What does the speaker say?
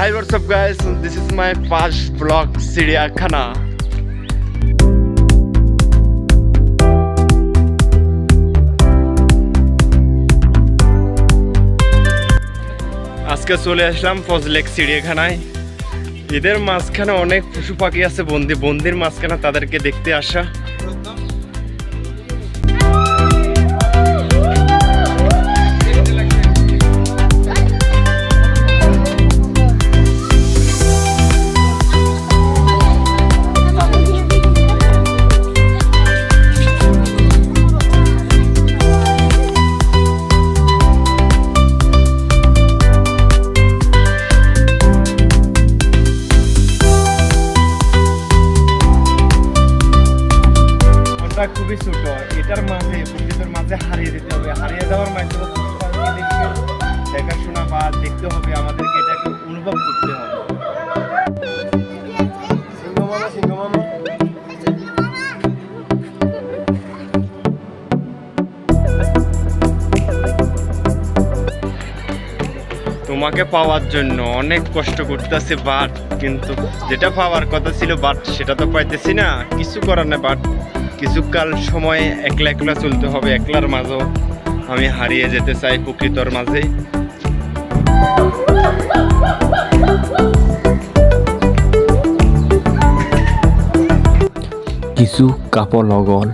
Hi, what's up, guys? This is my first vlog, চিড়িয়াখানা আজকে চলে আসলাম ফজলেক চিড়িয়াখানায় এদের মাঝখানে অনেক পশু পাখি আছে বন্দি। বন্দির মাঝখানে তাদেরকে দেখতে আসা। ওটা খুবই ছোট এটার মাঝে প্রকৃতির মাঝে হারিয়ে দিতে হবে। হারিয়ে যাওয়ার মাধ্যমে দেখাশোনা বা দেখতে হবে আমাদেরকে এটাকে অনুভব করতে হবে। তোমাকে পাওয়ার জন্য অনেক কষ্ট করতেছে বাট কিন্তু যেটা পাওয়ার কথা ছিল বাট সেটা তো পাইতেছি না। কিছু করার না বাট। কিছুকাল সময় একলা একলা চলতে হবে, একলার মাঝেও আমি হারিয়ে যেতে চাই প্রকৃতর মাঝে কিছু কাপড় লগল